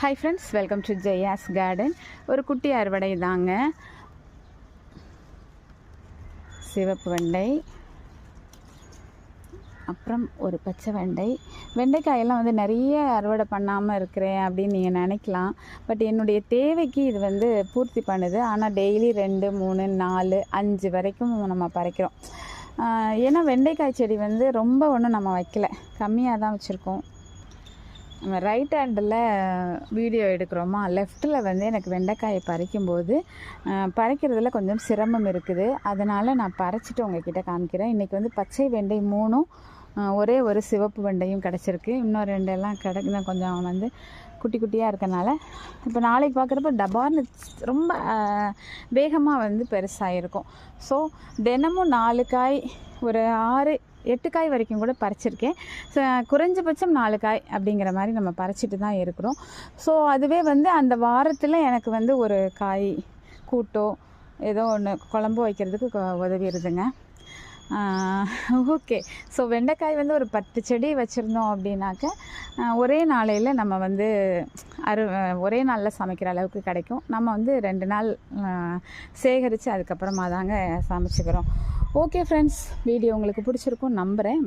Hi friends welcome to Jaya's garden ஒரு குட்டி அறுவடை தாங்க. சிவப்பு வெண்டை அப்புறம் ஒரு பச்சை வெண்டை. வெண்டைக்காயெல்லாம் வந்து நிறைய அறுவடை பண்ணாமல் இருக்கிறேன் அப்படின்னு நீங்கள் நினைக்கலாம். பட் என்னுடைய தேவைக்கு இது வந்து பூர்த்தி பண்ணுது. ஆனால் டெய்லி ரெண்டு மூணு நாலு அஞ்சு வரைக்கும் நம்ம பறைக்கிறோம். ஏன்னா வெண்டைக்காய் செடி வந்து ரொம்ப ஒன்றும் நம்ம வைக்கல. கம்மியாக தான் வச்சுருக்கோம். நம்ம ரைட் ஹேண்டில் வீடியோ எடுக்கிறோமா? லெஃப்ட்டில் வந்து எனக்கு வெண்டைக்காயை பறிக்கும்போது பறிக்கிறதுல கொஞ்சம் சிரமம் இருக்குது. அதனால் நான் பறிச்சிட்டு உங்ககிட்ட காமிக்கிறேன். இன்றைக்கி வந்து பச்சை வெண்டை மூணும் ஒரே ஒரு சிவப்பு வெண்டையும் கிடச்சிருக்கு. இன்னும் ரெண்டெல்லாம் கிடைக்கணும் கொஞ்சம் வந்து குட்டி குட்டியாக இருக்கனால இப்போ நாளைக்கு பார்க்குறப்ப டபார்னு ரொம்ப வேகமாக வந்து பெருசாக இருக்கும் ஸோ தினமும் நாலு காய் ஒரு ஆறு எட்டு காய் வரைக்கும் கூட பறிச்சிருக்கேன். ஸோ குறைஞ்சபட்சம் நாலு காய் அப்படிங்கிற மாதிரி நம்ம பறிச்சிட்டு தான் இருக்கிறோம். ஸோ அதுவே வந்து அந்த வாரத்தில் எனக்கு வந்து ஒரு காய் கூட்டோ ஏதோ ஒன்று குழம்பு வைக்கிறதுக்கு உதவிடுதுங்க. ஓகே. ஸோ வெண்டைக்காய் வந்து ஒரு பத்து செடி வச்சுருந்தோம் அப்படின்னாக்க ஒரே நாளையில் நம்ம வந்து அரு ஒரே நாளில் சமைக்கிற அளவுக்கு கிடைக்கும். நம்ம வந்து ரெண்டு நாள் சேகரித்து அதுக்கப்புறமா தாங்க சமைச்சிக்கிறோம். ஓகே ஃப்ரெண்ட்ஸ் வீடியோ உங்களுக்கு பிடிச்சிருக்கும் நம்புகிறேன்